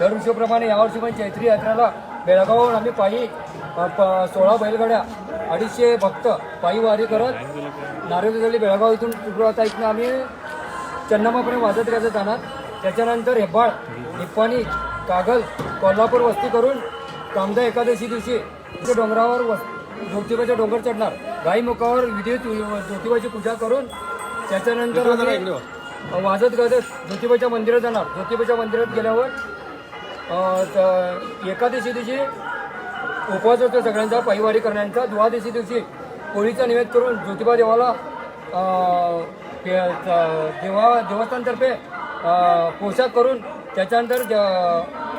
दरवर्षीप्रमाणे यावर्षी पण चैत्री यात्रेला बेळगावहून आम्ही पायी सोळा बैलगाड्या अडीचशे भक्त पायी वारी करत नारेगली बेळगाव इथून सुरुवात इथनं आम्ही चन्नामापर्यंत वाजत गाजत जाणार. त्याच्यानंतर हेब्बाळ निप्पाणी कागल कोल्हापूर वस्ती करून कामदा एकादशी दिवशी डोंगरावर वस ज्योतिबाच्या डोंगर चढणार. गाई मुखावर विधी ज्योतिबाची पूजा करून त्याच्यानंतर वाजत गाजत ज्योतिबाच्या मंदिरात जाणार. ज्योतिबाच्या मंदिरात गेल्यावर एकादशी दिवशी उपवास होतो सगळ्यांचा पायीवारी करण्याचा द्वादशी दिवशी होळीचा निवेद करून ज्योतिबा देवाला देवा देवस्थानतर्फे पोशाख करून त्याच्यानंतर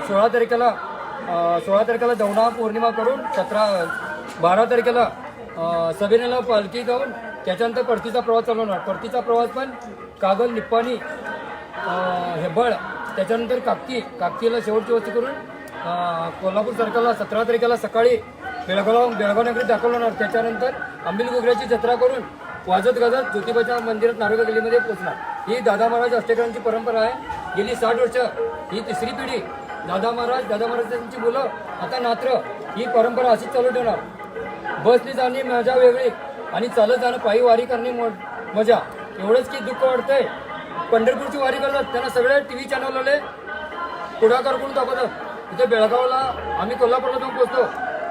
सोळा तारखेला सोळा तारखेला दौडा पौर्णिमा करून सतरा बारा तारखेला अ, सबिनेला पालखी जाऊन त्याच्यानंतर परतीचा प्रवास चालवणार परतीचा प्रवास पण कागल निप्पाणी हेबळ त्याच्यानंतर काकती काकतीला शेवटची वस्ती करून कोल्हापूर सरकारला सतरा तारखेला सकाळी बेळगाव बेळगाव नगरीत दाखल होणार. त्याच्यानंतर आंबिल गोगऱ्याची जत्रा करून वाजत गाजत ज्योतिबाच्या मंदिरात नारोगा गल्लीमध्ये पोहोचणार. ही दादा महाराज अष्टेकरांची परंपरा आहे. गेली साठ वर्ष. ही तिसरी पिढी. दादा महाराज दादा महाराजांची मुलं आता नात्र. ही परंपरा अशीच चालू ठेवणार. बसने जाणे मजा वेगळी आणि चालत जाणं पायी वारी करणे म- मजा. एवढंच की दुःख वाढतंय. पंढरपूरची वारी करत त्यांना सगळे टी व्ही चॅनलवाले पुढाकार करून दाखवतात. इथे बेळगावला आम्ही कोल्हापूरला जाऊन पोहोचतो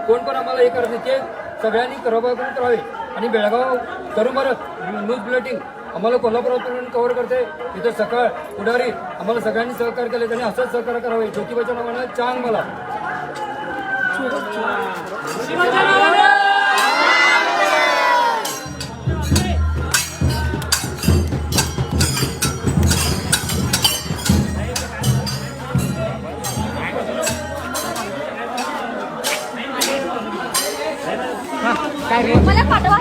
कोण पण आम्हाला हे करत नाही. ते सगळ्यांनी करावं करून करावे. आणि बेळगाव करून बरं. न्यूज बुलेटिन आम्हाला कोल्हापुरातून कव्हर करते. इथं सकाळ पुढारी आम्हाला सगळ्यांनी सहकार्य केले. त्यांनी असंच सहकार्य करावे. ज्योतिबाच्या नावानं चांग मला. मला पाठवा.